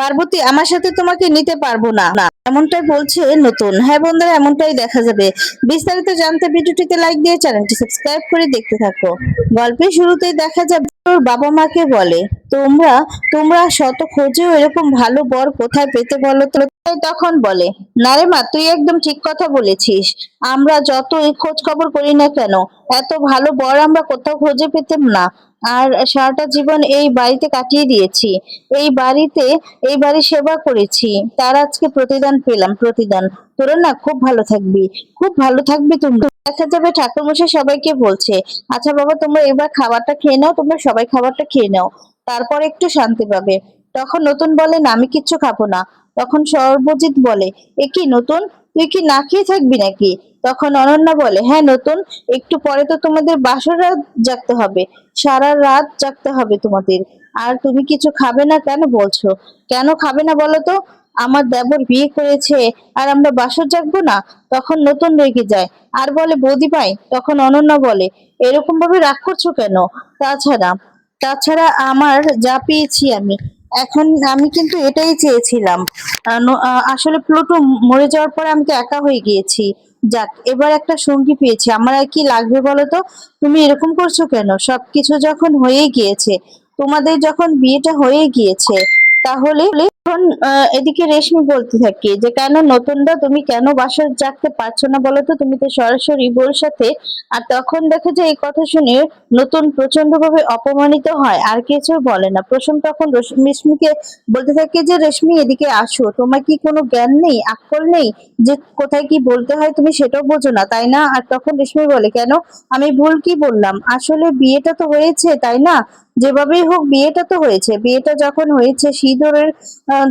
পার্বতী, আমার সাথে তোমাকে নিতে পারব না। এমনটাই বলছে নতুন। হ্যাঁ বন্ধুরা, এমনটাই দেখা যাবে। বিস্তারিত জানতে ভিডিওটিতে লাইক দিয়ে চ্যানেলটি সাবস্ক্রাইব করে দেখতে থাকো। গল্পের শুরুতেই দেখা যাবে ওর বাবা মাকে বলে, তোমরা তোমরা শত খোঁজেও এরকম ভালো বর কোথায় পেতে বলো তো? তখন বলে, না রে মা, তুই একদম ঠিক কথা বলেছিস। আমরা যতই খোঁজ খবর করি না কেন, এত ভালো বর আমরা কোথাও খুঁজে পেতাম না। আর সারাটা জীবন এই বাড়িতে কাটিয়ে দিয়েছি। এই বাড়িতে, এই বাড়ি সেবা করেছি। তার আজকে প্রতিদান পেলাম, প্রতিদান। তোরা না খুব ভালো থাকবি, খুব ভালো থাকবি তুমি। দেখা যাবে ঠাকুরমশাই সবাইকে বলছে আচ্ছা বাবা, তোমরা এবার খাবারটা খেয়ে নাও, তোমরা সবাই খাবারটা খেয়ে নাও। তারপর একটু শান্তি পাবে। তখন নতুন বলে, না, আমি কিচ্ছু খাব না। তখন সর্বজিৎ বলে, এ কি নতুন? তুই কি না খেয়ে থাকবি নাকি? তখন অনন্যা বলে হ্যাঁ নতুন, একটু পরে তো তোমাদের বাসর রাত জাগতে হবে। সারা রাত জাগতে হবে তোমাদের। আর তুমি কিছু খাবে না কেন বলছো? কেন খাবে না বলো তো? আমার দেবর বিয়ে করেছে, আর আমরা বাসর জাগবো না? তখন নতুন রেগে যায়। আর বলে, বৌদি ভাই, তখন অনন্যা বলে এরকম ভাবে রাগ করছ কেন? তাছাড়া তাছাড়া আমার যা পেয়েছি আমি। এখন আমি কিন্তু এটাই চেয়েছিলাম। আসলে প্লুটো মরে যাওয়ার পরে আমি তো একা হয়ে গিয়েছি। যাক, এবার একটা সঙ্গী পেয়েছি। আমার আর কি লাগবে বলো তো তুমি এরকম করছ কেন? সবকিছু যখন হয়ে গিয়েছে, তোমাদের যখন বিয়েটা হয়ে গিয়েছে, তাহলে আহ, এদিকে রেশমি বলতে থাকে যে কেন নতুনদা তুমি কেন বাসর জাগতে পারছ না বলো তো? তুমি তো সরাসরি বোর সাথে। আর তখন দেখা যায় এই কথা শুনে নতুন প্রচণ্ড ভাবে অপমানিত হয় আর কিছু বলে না। প্রথম তখন রেশমিকে বলতে থাকে যে রেশমি এদিকে আসো। তোমার কি কোনো জ্ঞান নেই আকল নেই যে কোথায় কি বলতে হয়? তুমি সেটাও বোঝো না তাই না? আর তখন রেশমি বলে কেন? আমি ভুল কি বললাম? আসলে বিয়েটা তো হয়েছে তাই না? যেভাবেই হোক বিয়েটা তো হয়েছে। বিয়েটা যখন হয়েছে সিঁদুরের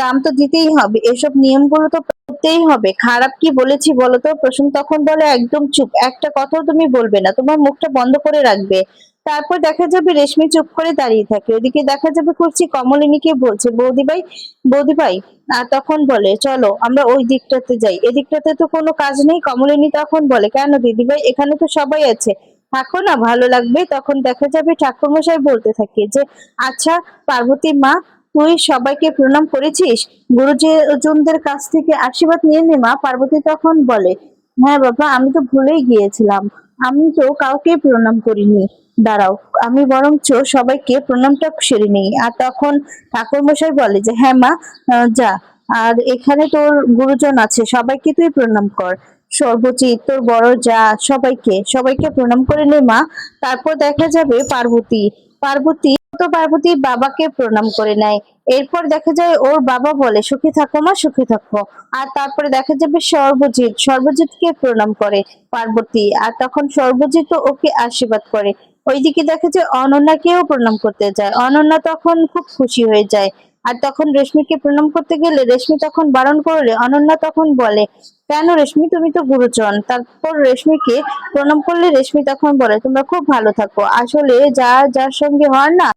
দাম তো দিতেই হবে। এসব নিয়মগুলো তো করতেই হবে। খারাপ কি বলেছি বলো তো? প্রসম তখন বলে, একদম চুপ। একটা কথাও তুমি বলবে না। তোমার মুখটা বন্ধ করে রাখবে। তারপর দেখা যাবে রেশমি চুপ করে দাঁড়িয়ে থাকে। ওদিকে দেখা যাবে করছি কমলিনীকে বলছে বৌদি ভাই বৌদি ভাই আর তখন বলে, চলো, আমরা ওই দিকটাতে যাই। এদিকটাতে তো কোনো কাজ নেই। কমলিনী তখন বলে, কেন দিদি ভাই এখানে তো সবাই আছে। থাকো না, ভালো লাগবে। তখন দেখা যাবে ঠাকুরমশাই বলতে থাকে যে আচ্ছা পার্বতী মা তুই সবাইকে প্রণাম করেছিস? গুরুজনদের কাছ থেকে আশীর্বাদ নিয়ে নে, মা। পার্বতী তখন বলে হ্যাঁ বাবা, আমি তো ভুলেই গিয়েছিলাম। আমি তো কাউকে প্রণাম করিনি। দাঁড়াও, আমি বরঞ্চ সবাইকে প্রণামটা সেরে নিই। আর তখন ঠাকুরমশাই বলে যে হ্যাঁ মা যা। আর এখানে তোর গুরুজন আছে, সবাইকে তুই প্রণাম কর। সর্বজিৎ, তোর বড় যা, সবাইকে সবাইকে প্রণাম করে নে মা। তারপর দেখা যাবে পার্বতী। পার্বতী তো পার্বতী বাবাকে প্রণাম করে নেয়। এরপর দেখা যায় ওর বাবা বলে, সুখী থাকো মা, সুখী থাকো। আর তারপরে দেখা যাবে সর্বজিৎ সর্বজিৎ কে প্রণাম করে পার্বতী। আর তখন সর্বজিৎ ওকে আশীর্বাদ করে। ওইদিকে দেখা যায় অনন্যাকেও প্রণাম করতে যায়। অনন্যা তখন খুব খুশি হয়ে যায়। আর তখন রেশমিকে প্রণাম করতে গেলে রেশমি তখন বারণ করলে, অনন্যা তখন বলে, কেন রেশমি? তুমি তো গুরুজন। তারপর রেশমিকে প্রণাম করলে রেশমি তখন বলে, তোমরা খুব ভালো থাকো। আসলে যা, যার সঙ্গে হওয়ার না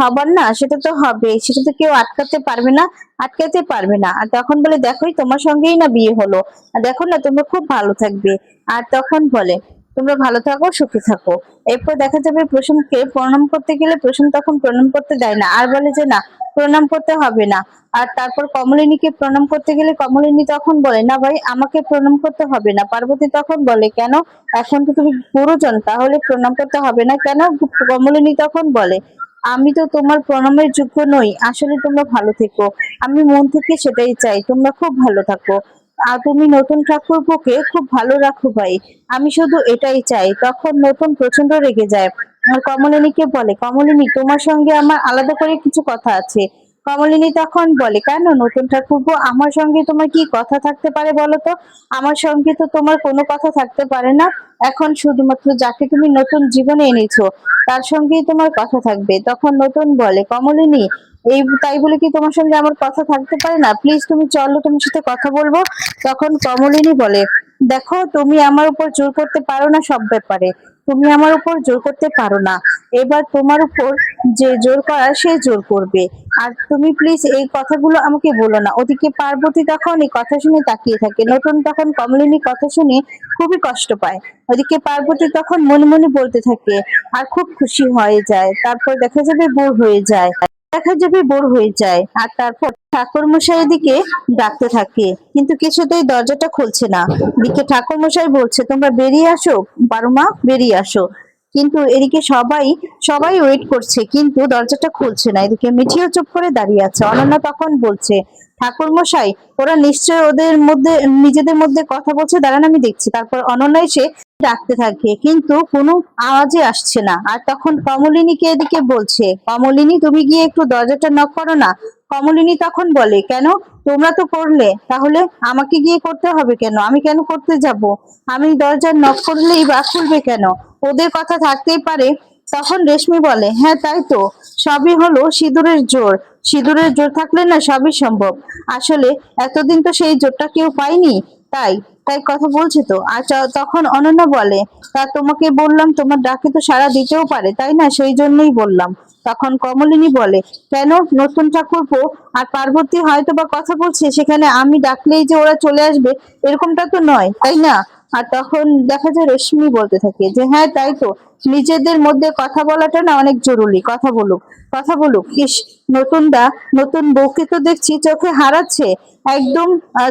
হবার না, সেটা তো হবে। সেটা তো কেউ আটকাতে পারবে না, আটকাতে পারবে না। আর তখন বলে, দেখোই, তোমার সঙ্গেই না বিয়ে হলো। আর দেখো না, তোমরা খুব ভালো থাকবে। আর তখন বলে, তোমরা ভালো থাকো, সুখী থাকো। এরপর দেখা যাবে প্রসমকে প্রণাম করতে গেলে প্রসম তখন প্রণাম করতে দেয় না। আর বলে যে, না প্রণাম করতে হবে না। আর তারপর কমলিনীকে প্রণাম করতে গেলে কমলিনী তখন বলে, না ভাই, আমাকে প্রণাম করতে হবে না। পার্বতী তখন বলে, কেন? এখন তো তুমি গুরুজন, তাহলে প্রণাম করতে হবে না কেন? কমলিনী তখন বলে, আমি তো তোমার প্রণামের যোগ্য নই, আসলে তোমরা ভালো থেকো। আমি মন থেকে সেটাই চাই, তোমরা খুব ভালো থাকো। আর তুমি নতুন ঠাকুরপোকে খুব ভালো রাখো ভাই। আমি শুধু এটাই চাই। তখন নতুন প্রচণ্ড রেগে যায়। আর কমলিনীকে বলে? কমলিনী, তোমার সঙ্গে আমার আলাদা করে কিছু কথা আছে। কমলিনী তখন বলে, কেন নতুন ঠাকুরপো? আমার সঙ্গে তোমার কি কথা থাকতে পারে বলো তো? আমার সঙ্গে তো তোমার কোনো কথা থাকতে পারে না। এখন শুধুমাত্র যাকে তুমি নতুন জীবনে এনেছো, তার সঙ্গেই তোমার কথা থাকবে। তখন নতুন বলে, কমলিনী, এই তাই বলে কি তোমার সঙ্গে আমার কথা থাকতে পারে না? প্লিজ তুমি চলো তোমার সাথে কথা বলব। তখন কমলিনী বলে, দেখো, তুমি আমার উপর জোর করতে পারো না সব ব্যাপারে। তুমি আমার উপর জোর করতে পারো না। এবার তোমার উপর যে জোর করা, সে জোর করবে। আর তুমি প্লিজ এই কথাগুলো আমাকে বলো না। ওদিকে পার্বতী তখন এই কথা শুনে তাকিয়ে থাকে। নতুন তখন কমলিনী কথা শুনে খুবই কষ্ট পায়। ওদিকে পার্বতী তখন মনে মনে বলতে থাকে, আর খুব খুশি হয়ে যায়। তারপর দেখা যাবে বোর হয়ে যায়। দেখা যাবে বোর হয়ে যায়। আর তারপর ঠাকুর মশাই দিকে ডাকতে থাকে। কিন্তু কিছুতেই দরজাটা খুলছে না। দিকে ঠাকুর মশাই বলছে, তোমরা বেরিয়ে আসো, বারুমা, বেরিয়ে আসো। কিন্তু এদিকে সবাই সবাই ওয়েট করছে, কিন্তু দরজাটা খুলছে না। এদিকে মিঠিও চুপ করে দাঁড়িয়ে আছে। অনন্যা তখন বলছে ঠাকুর মশাই ওরা নিশ্চয় ওদের মধ্যে, নিজেদের মধ্যে কথা বলছে, দাঁড়ান আমি দেখছি। তারপর অনন্যা এসে ডাকতে থাকে, কিন্তু কোনো আওয়াজই আসছে না। আর তখন কমলিনীকে এদিকে বলছে, কমলিনী, তুমি গিয়ে একটু দরজাটা নক করো না। কমলিনী তখন বলে, কেন? তোমরা তো করলে, তাহলে আমাকে গিয়ে করতে হবে কেন? আমি কেন করতে যাব? আমি দরজা নক করলেই বা খুলবে কেন? ওদের কথা থাকতেই পারে তখন রেশমি বলে হ্যাঁ তাই তো। সবই হলো সিঁদুরের জোর। সিঁদুরের জোর থাকলে না সবই সম্ভব। আসলে এতদিন তো সেই জোরটা কেউ পায়নি। তাই তাই কথা বলছে তো। আর তখন অনন্যা বলে, তা তোমাকে বললাম, তোমার ডাকে তো সারা দিতেও পারে, তাই না? সেই জন্যই বললাম। তখন কমলিনী বলে, কেন? নতুন ঠাকুরপো আর পার্বতী হয়তো বা কথা বলছে, সেখানে আমি ডাকলেই যে ওরা চলে আসবে, এরকমটা তো নয়, তাই না? আর তখন দেখা যায় রশ্মি বলতে থাকে যে হ্যাঁ তাই তো। নিজেদের মধ্যে কথা বলাটা না অনেক জরুরি। কথা বলুক কথা বলুক। ইস নতুন দা নতুন বউকে তো দেখছি চোখে হারাচ্ছে। একদম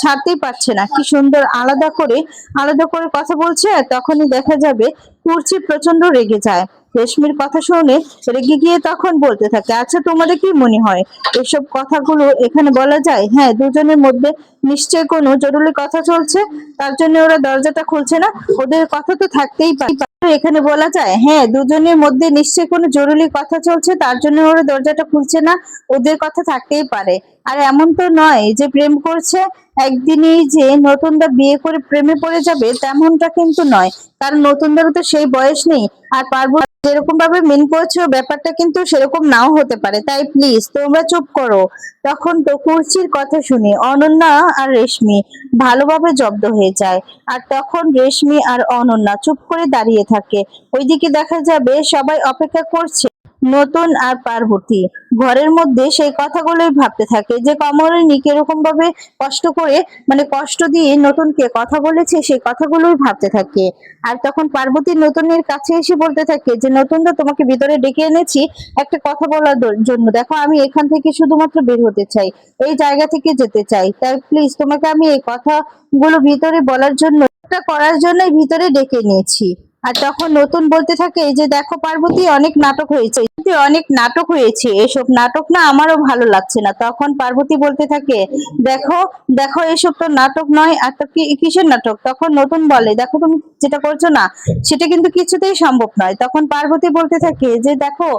ছাড়তেই পারছে না। কি সুন্দর আলাদা করে আলাদা করে কথা বলছে আর তখনই দেখা যাবে কুর্চি প্রচণ্ড রেগে যায়। রেশমির কথা শুনে রেগে গিয়ে তখন বলতে থাকে আচ্ছা তোমাদের কি মনে হয়? এসব কথাগুলো এখানে বলা যায়? হ্যাঁ দুজনের মধ্যে নিশ্চয় কোনো জরুরি কথা চলছে, তার জন্য ওরা দরজাটা খুলছে না। ওদের কথা তো থাকতেই পারে। এখানে বলা যায় হ্যাঁ দুজনের মধ্যে নিশ্চয় কোনো জরুরি কথা চলছে, তার জন্য ওরা দরজাটা খুলছে না, ওদের কথা থাকতেই পারে। আর এমন তো নয় যে প্রেম করছে, একদিনেই যে নতুনদা বিয়ে করে প্রেমে পড়ে যাবে, তেমনটা কিন্তু নয়। কারণ নতুনদারও তো সেই বয়স নেই। আর পারব যেরকম ভাবে মেন করছ, ব্যাপারটা কিন্তু সেরকম নাও হতে পারে। তাই প্লিজ তোমরা চুপ করো। তখন তো কুর্চির কথা শুনে। অনন্যা আর রেশমি ভালোভাবে জব্দ হয়ে যায়। আর তখন রেশমি আর অনন্যা চুপ করে দাঁড়িয়ে থাকে। ওইদিকে দেখা যাবে সবাই অপেক্ষা করছে। নতুন আর পার্বতী। ঘরের মধ্যে সেই কথাগুলোই ভাবতে থাকে যে কমলিনী কীরকম ভাবে কষ্ট করে মানে কষ্ট দিয়ে নতুনকে কথা বলেছে, সেই কথাগুলোই ভাবতে থাকে। আর তখন পার্বতী নতুনের কাছে এসে বলতে থাকে যে, নতুন তো তোমাকে ভিতরে ডেকে এনেছি, একটা কথা বলার জন্য। দেখো, আমি এখান থেকে শুধুমাত্র বের হতে চাই, এই জায়গা থেকে যেতে চাই। তাই প্লিজ তোমাকে আমি এই কথাগুলো ভিতরে বলার জন্য একটা করার জন্যই ভিতরে ডেকে নিয়েছি। আর তখন নতুন বলতে থাকে যে দেখো পার্বতী, অনেক নাটক হয়েছে। অনেক নাটক হয়েছে। এসব নাটক না আমারও ভালো লাগছে না। তখন পার্বতী বলতে থাকে, দেখো দেখো এসব তো নাটক নয়, আর তো কিসের নাটক? তখন নতুন বলে, দেখো তুমি যেটা করছ না, সেটা কিন্তু কিছুতেই সম্ভব নয়। তখন পার্বতী বলতে থাকে, যে দেখো,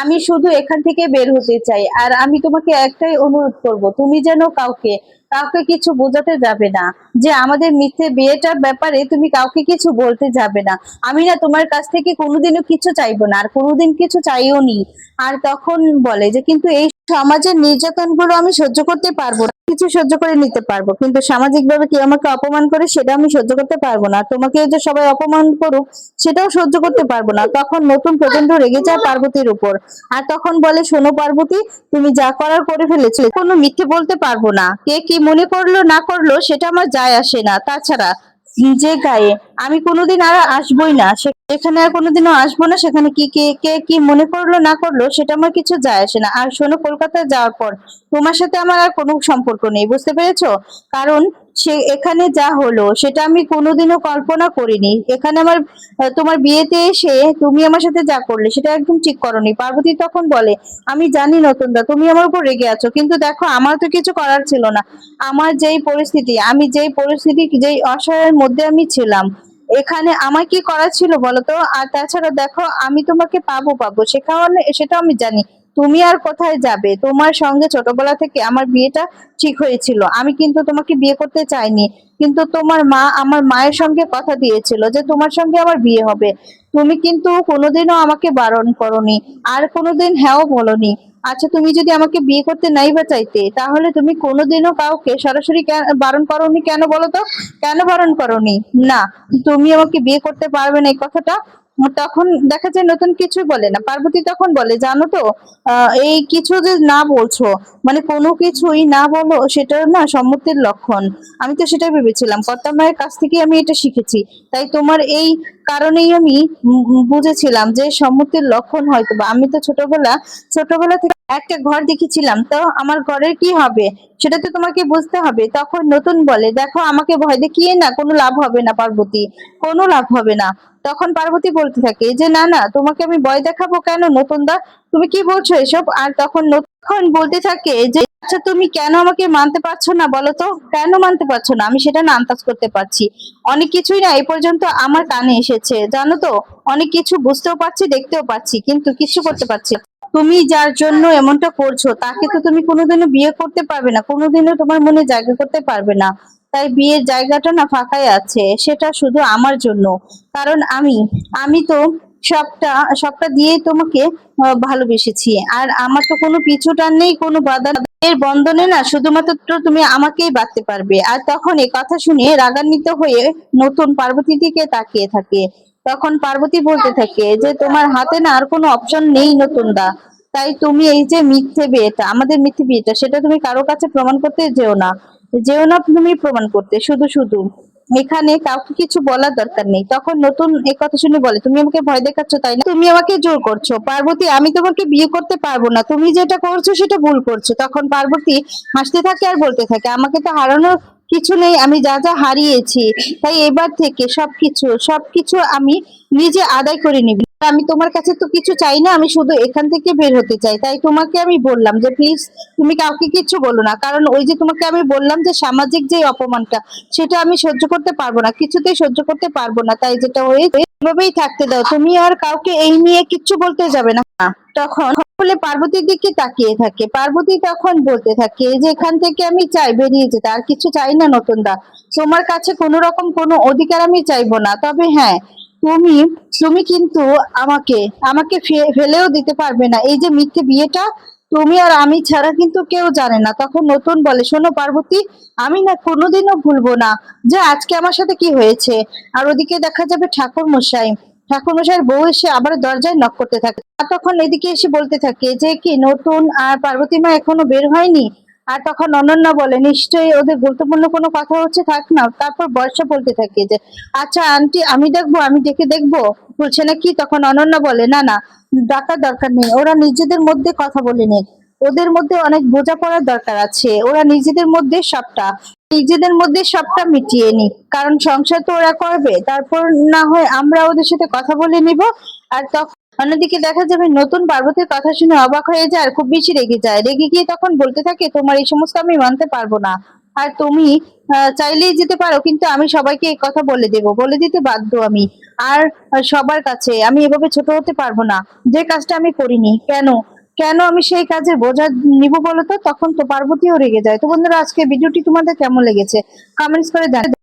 আমি শুধু এখান থেকে বের হতে চাই, আর আমি তোমাকে একটাই অনুরোধ করব, তুমি যেন কাউকে কাউকে কিছু বোঝাতে যাবে না। যে আমাদের মিথ্যে বিয়েটার ব্যাপারে তুমি কাউকে কিছু বলতে যাবে না। আমি না তোমার কাছ থেকে কোনোদিনও কিছু চাইব না, আর কোনোদিন কিছু চাইও নি আর তখন বলে যে, কিন্তু এই সমাজের নির্যাতনগুলো আমি সহ্য করতে পারব না। কিছু সহ্য করে নিতে পারব। কিন্তু সামাজিক ভাবে কি আমাকে অপমান করে সেটা আমি সহ্য করতে পারব না। তোমাকে যে সবাই অপমান করুক, সেটাও সহ্য করতে পারব না। তখন নতুন প্রচণ্ড রেগে যায় পার্বতীর উপর। আর তখন বলে, শোনো পার্বতী, তুমি যা করার করে ফেলেছো কোনো মিথ্যে বলতে পারব না। কে কি মনে করল, না করল, সেটা আমার যায় আসে না। তাছাড়া যে গায়ে আমি কোনোদিন আর আসবোই না। সেখানে আর কোনোদিনও আসব না। সেখানে কি কে কে কি মনে করল, না করল, সেটা আমার কিছু যায় আসে না। আর শোনো, কলকাতায় যাওয়ার পর তোমার সাথে আমার আর কোনো সম্পর্ক নেই, বুঝতে পেরেছ? কারণ সে এখানে যা হলো, সেটা আমি কোনোদিনও কল্পনা করিনি। এখানে আমার তোমার বিয়েতে এসে তুমি আমার সাথে যা করলে, সেটা একদম ঠিক করনি। পার্বতী তখন বলে, আমি জানি নতুনদা তুমি আমার উপর রেগে আছো। কিন্তু দেখো, আমার তো কিছু করার ছিল না। আমার যেই পরিস্থিতি, আমি যেই পরিস্থিতি, যেই অসহায়ের মধ্যে আমি ছিলাম এখানে আমার কি করা ছিল বলতো? আর তাছাড়া দেখো, আমি তোমাকে পাবো পাবো। সেখানে সেটা আমি জানি। তুমি আর কোথায় যাবে? তোমার সঙ্গে ছোটবেলা থেকে আমার বিয়েটা ঠিক হয়েছিল। আমি কিন্তু তোমাকে বিয়ে করতে চাইনি। কিন্তু তোমার মা আমার মায়ের সঙ্গে কথা দিয়েছিল যে তোমার সঙ্গে আমার বিয়ে হবে। তুমি কিন্তু কোনোদিনও আমাকে বারণ করনি। আর কোনোদিন হ্যাঁও বলনি। আচ্ছা তুমি যদি আমাকে বিয়ে করতে নাই বা চাইতে, তাহলে তুমি কোনোদিনও কাউকে সরাসরি বারণ করনি কেন বলো তো? কেন বারণ করনি? না, তুমি আমাকে বিয়ে করতে পারবে না এই কথাটা। তখন দেখা যায় নতুন কিছু বলে না। পার্বতী তখন বলে, জানো তো এই কিছু যে না বলছো মানে কোনো কিছুই না বলো সেটা না সম্মতির লক্ষণ। আমি তো সেটাই ভেবেছিলাম। কর্তা মায়ের কাছ থেকে আমি এটা শিখেছি। তাই তোমার এই কারণেই আমি বুঝেছিলাম যে সম্মতির লক্ষণ হয়তো বা আমি তো ছোটবেলা ছোটবেলা থেকে একটা ঘর দেখেছিলাম। তো আমার ঘরের কি হবে? সেটা তো তোমাকে বুঝতে হবে। তখন নতুন বলে, দেখো, আমাকে ভয় দেখিয়ে না, কোনো লাভ হবে না পার্বতী। কোনো লাভ হবে না। তখন পার্বতী বলতে থাকে যে না না, তোমাকে আমি ভয় দেখাবো কেন, নতুন দা? তুমি কি বলছো এসব? আর তখন নতুন বলতে থাকে যে আচ্ছা তুমি কেন আমাকে মানতে পারছ না বলো তো? কেন মানতে পারছ না? আমি সেটা না আন্দাজ করতে পারছি। অনেক কিছুই না এই পর্যন্ত আমার কানে এসেছে, জানো তো? অনেক কিছু বুঝতেও পারছি, দেখতেও পাচ্ছি কিন্তু কিছু করতে পারছি তুমি যার জন্য এমনটা করছ, তাকে তো তুমি কোনোদিনও বিয়ে করতে পারবে না, কোনোদিনও তোমার মনে জায়গা করতে পারবে না। তাই বিয়ের জায়গাটা না ফাঁকাই আছে, সেটা শুধু আমার জন্য। কারণ আমি আমি তো সবটা সবটা দিয়ে তোমাকে ভালোবেসেছি। আর আমার তো কোনো পিছুটান নেই, কোনো বাধা এর বন্ধনে না শুধুমাত্র তুমি আমাকেই বাঁধতে পারবে। আর তখন এই কথা শুনে রাগান্বিত হয়ে নতুন পার্বতী দিকে তাকিয়ে থাকে। তখন পার্বতী বলতে থাকে যে, তোমার হাতে না আর কোনো অপশন নেই নতুন দা তাই তুমি এই যে মিথ্যে বিয়েটা, আমাদের মিথ্যে বিয়েটা, সেটা তুমি কারও কাছে প্রমাণ করতে যেও না। যেও না তুমি প্রমাণ করতে, শুধু শুধু। এখানে কাউকে কিছু বলার দরকার নেই। তখন নতুন এই কথা শুনে বলে, তুমি আমাকে ভয় দেখাচ্ছ, তাই না? তুমি আমাকে জোর করছ। পার্বতী, আমি তোমাকে বিয়ে করতে পারব না। তুমি যেটা করছ, সেটা ভুল করছ। তখন পার্বতী হাসতে থাকে আর বলতে থাকে, আমাকে তো হারানোর কিছু নেই, আমি যা যা হারিয়েছি, তাই এবার থেকে সবকিছু সবকিছু আমি নিজে আদায় করে নিবি। আমি তোমার কাছে তো কিছু চাই না, আমি শুধু এখান থেকে বের হতে চাই। তাই তোমাকে আমি বললাম যে প্লিজ তুমি কাউকে কিচ্ছু বলো না। কারণ ওই যে তোমাকে আমি বললাম যে, সামাজিক যে অপমানটা, সেটা আমি সহ্য করতে পারব না, কিছুতেই সহ্য করতে পারব না। তাই যেটা হয়েছে, এভাবেই থাকতে দাও। তুমি আর কাউকে এই নিয়ে কিচ্ছু বলতে যাবে না। তখন বলে, পার্বতীর দিকে তাকিয়ে থাকে। পার্বতী তখন বলতে থাকে যে এখান থেকে আমি চাই, বেরিয়ে যেতে। আর কিছু চাই না, নতুন দা। তোমার কাছে কোনো রকম কোনো অধিকার আমি চাইব না। তবে হ্যাঁ তুমি তুমি কিন্তু আমাকে আমাকে ফেলেও দিতে পারবে না। এই যে মিথ্যে বিয়েটা, তুমি আর আমি ছাড়া কিন্তু কেউ জানে না। তখন নতুন বলে, শোনো পার্বতী, আমি না কোনোদিনও ভুলবো না। যে, আজকে আমার সাথে কি হয়েছে? আর ওদিকে দেখা যাবে ঠাকুর মশাই ঠাকুর মশাইয়ের বউ এসে আবার দরজায় নক করতে থাকে। আর তখন এদিকে এসে বলতে থাকে যে, কি নতুন আর পার্বতী মা এখনও বের হয়নি? আর তখন অনন্যা বলে, নিশ্চয়ই ওদের গুরুত্বপূর্ণ কোনো কথা হচ্ছে, থাক না। তারপর বর্ষা বলতে থাকে যে আচ্ছা আন্টি, আমি দেখব, আমি ডেকে দেখব? বলছে, না কি? তখন অনন্যা বলে, না না, ডাকার দরকার নেই, ওরা নিজেদের মধ্যে কথা বলে নেই ওদের মধ্যে অনেক বোঝাপড়ার দরকার আছে, ওরা নিজেদের মধ্যে সবটা, নিজেদের মধ্যে সবটা মিটিয়ে নিক। কারণ সংসার তো ওরা করবে, তারপর না হয় আমরা ওদের সাথে কথা বলে নিব, আর তখন অন্যদিকে দেখা যাবে নতুন পার্বতীর কথা শুনে অবাক হয়ে যায় আর খুব বেশি রেগে যায়। রেগে গিয়ে তখন বলতে থাকে, তোমার এই সমস্ত আমি মানতে পারব না। আর তুমি চাইলেই যেতে পারো, কিন্তু আমি সবাইকে এই কথা বলে দেব, বলে দিতে বাধ্য আমি। আর সবার কাছে আমি এভাবে ছোট হতে পারব না। যে কাজটা আমি করিনি, কেন? কেন আমি সেই কাজে বোঝা নিব বলো তো? তখন তো পার্বতীও রেগে যায়। তো বন্ধুরা আজকে ভিডিওটি তোমাদের কেমন লেগেছে? কমেন্টস করে জানাতে